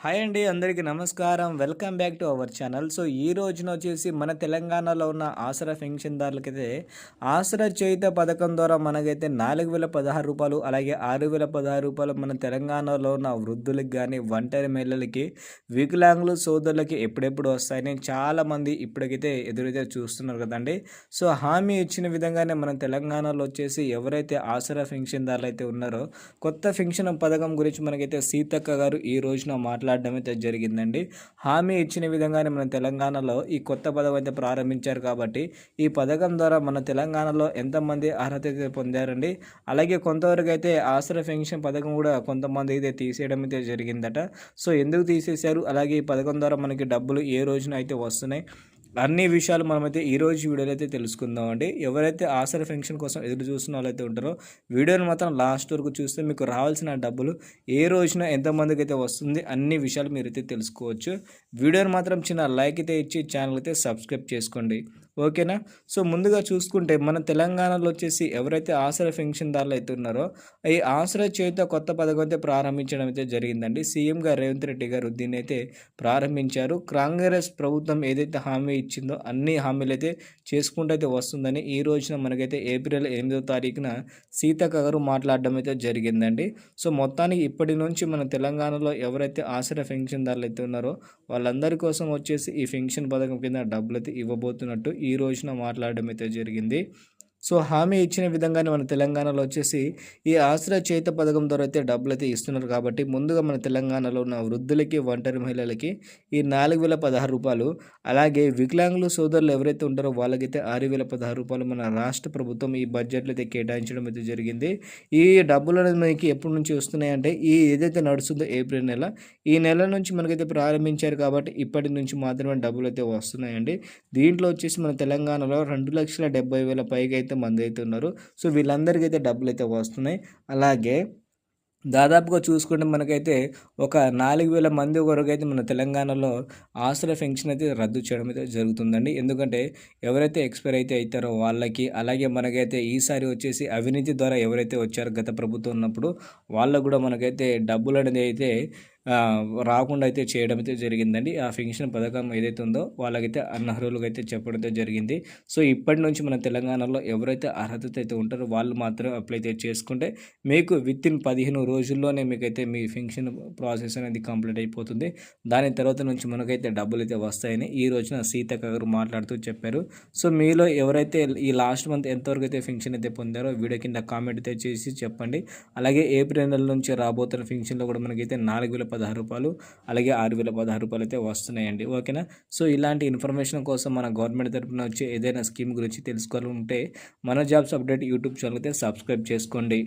Hi అండి అందరికీ నమస్కారం. Welcome back to our channel. So ఈ రోజున వచ్చేసి మన తెలంగాణలో ఉన్న ఆసరా పెన్షన్దారులకైతే ఆసరా చేయుత పథకం ద్వారా మనకైతే నాలుగు వేల పదహారు రూపాయలు అలాగే ఆరు వేల పదహారు రూపాయలు మన తెలంగాణలో ఉన్న వృద్ధులకి కానీ ఒంటరి మహిళలకి వికలాంగులు సోదరులకి ఎప్పుడెప్పుడు వస్తాయని చాలామంది ఇప్పటికైతే ఎదురైతే చూస్తున్నారు కదండి. సో హామీ ఇచ్చిన విధంగానే మన తెలంగాణలో వచ్చేసి ఎవరైతే ఆసరా పెన్షన్దారులు అయితే ఉన్నారో కొత్త పెన్షన్ పథకం గురించి మనకైతే సీతక్క గారు ఈ రోజున మాట్లాడడం అయితే జరిగిందండి. హామీ ఇచ్చిన విధంగానే మన తెలంగాణలో ఈ కొత్త పథకం అయితే ప్రారంభించారు కాబట్టి ఈ పథకం ద్వారా మన తెలంగాణలో ఎంతమంది అర్హత అయితే పొందారండి. అలాగే కొంతవరకు అయితే ఆసరా పెన్షన్ పథకం కూడా కొంతమంది అయితే తీసేయడం అయితే జరిగిందట. సో ఎందుకు తీసేశారు? అలాగే ఈ పథకం ద్వారా మనకి డబ్బులు ఏ రోజున అయితే వస్తున్నాయి? అన్ని విషయాలు మనమైతే ఈ రోజు వీడియోలో అయితే తెలుసుకుందాం అండి ఎవరైతే ఆసర ఫంక్షన్ కోసం ఎదురు చూస్తున్న వాళ్ళైతే ఉంటారో వీడియోని మాత్రం లాస్ట్ వరకు చూస్తే మీకు రావాల్సిన డబ్బులు ఏ రోజున ఎంతమందికి అయితే వస్తుంది అన్ని విషయాలు మీరైతే తెలుసుకోవచ్చు. వీడియోని మాత్రం చిన్న లైక్ అయితే ఇచ్చి ఛానల్ అయితే సబ్స్క్రైబ్ చేసుకోండి. ఓకేనా? సో ముందుగా చూసుకుంటే మన తెలంగాణలో వచ్చేసి ఎవరైతే ఆసరా పెన్షన్దారులు అయితే ఉన్నారో ఈ ఆసరా చేత కొత్త పథకం అయితే ప్రారంభించడం అయితే జరిగిందండి. సీఎం గారు రేవంత్ రెడ్డి గారు దీన్ని అయితే ప్రారంభించారు. కాంగ్రెస్ ప్రభుత్వం ఏదైతే హామీ ఇచ్చిందో అన్ని హామీలు అయితే చేసుకుంటూ అయితే వస్తుందని ఈ రోజున మనకైతే ఏప్రిల్ ఎనిమిదో తారీఖున సీతక్క గారు మాట్లాడడం అయితే జరిగిందండి. సో మొత్తానికి ఇప్పటి నుంచి మన తెలంగాణలో ఎవరైతే ఆసరా పెన్షన్దారులు అయితే ఉన్నారో వాళ్ళందరి కోసం వచ్చేసి ఈ పెన్షన్ పథకం కింద డబ్బులు అయితే ఇవ్వబోతున్నట్టు ఈ రోజున మాట్లాడడం అయితే జరిగింది. సో హామీ ఇచ్చిన విధంగానే మన తెలంగాణలో వచ్చేసి ఈ ఆశ్రయ చేత పథకం ద్వారా అయితే డబ్బులు అయితే ఇస్తున్నారు కాబట్టి ముందుగా మన తెలంగాణలో ఉన్న వృద్ధులకి ఒంటరి మహిళలకి ఈ నాలుగు వేల పదహారు రూపాయలు అలాగే వికలాంగులు సోదరులు ఎవరైతే ఉంటారో వాళ్ళకైతే ఆరు వేల పదహారు రూపాయలు మన రాష్ట్ర ప్రభుత్వం ఈ బడ్జెట్లో అయితే కేటాయించడం అయితే జరిగింది. ఈ డబ్బులు అనేది మనకి ఎప్పటి నుంచి వస్తున్నాయంటే ఈ ఏదైతే నడుస్తుందో ఏప్రిల్ నెల ఈ నెల నుంచి మనకైతే ప్రారంభించారు కాబట్టి ఇప్పటి నుంచి మాత్రమే డబ్బులు అయితే వస్తున్నాయండి. దీంట్లో వచ్చేసి మన తెలంగాణలో రెండు లక్షల డెబ్బై వేల పైగా అయితే మంది అయితే ఉన్నారు. సో వీళ్ళందరికీ అయితే డబ్బులు అయితే వస్తున్నాయి. అలాగే దాదాపుగా చూసుకుంటే మనకైతే ఒక నాలుగు వేల మంది వరకు అయితే మన తెలంగాణలో ఆస్తుల పెన్షన్ అయితే రద్దు చేయడం అయితే జరుగుతుందండి. ఎందుకంటే ఎవరైతే ఎక్స్పైర్ అయితే అవుతారో వాళ్ళకి అలాగే మనకైతే ఈసారి వచ్చేసి అవినీతి ద్వారా ఎవరైతే వచ్చారో గత ప్రభుత్వం ఉన్నప్పుడు వాళ్ళకు కూడా మనకైతే డబ్బులు అనేది అయితే రాకుండా అయితే చేయడం అయితే జరిగిందండి. ఆ పెన్షన్ పథకం ఏదైతే ఉందో వాళ్ళకైతే అనర్హులుగా అయితే చెప్పడం అయితే జరిగింది. సో ఇప్పటి నుంచి మన తెలంగాణలో ఎవరైతే అర్హత అయితే ఉంటారో వాళ్ళు మాత్రం అప్లై అయితే చేసుకుంటే మీకు విత్ ఇన్ పదిహేను రోజుల్లోనే మీకైతే మీ పెన్షన్ ప్రాసెస్ అనేది కంప్లీట్ అయిపోతుంది. దాని తర్వాత నుంచి మనకైతే డబ్బులు అయితే వస్తాయని ఈ రోజున సీతక్క గారు మాట్లాడుతూ చెప్పారు. సో మీలో ఎవరైతే ఈ లాస్ట్ మంత్ ఎంతవరకు అయితే ఫంక్షన్ అయితే పొందారో వీడియో కింద కామెంట్ అయితే చేసి చెప్పండి. అలాగే ఏప్రిల్ నెల నుంచి రాబోతున్న ఫంక్షన్లో కూడా మనకైతే నాలుగు వేల పదహారు రూపాయలు అలాగే ఆరు వేల పదహారు రూపాయలు అయితే వస్తున్నాయండి. ఓకేనా? సో ఇలాంటి ఇన్ఫర్మేషన్ కోసం మన గవర్నమెంట్ తరఫున వచ్చే ఏదైనా స్కీమ్ గురించి తెలుసుకోవాలంటే మన జాబ్స్ అప్డేట్ యూట్యూబ్ ఛానల్ అయితే సబ్స్క్రైబ్ చేసుకోండి.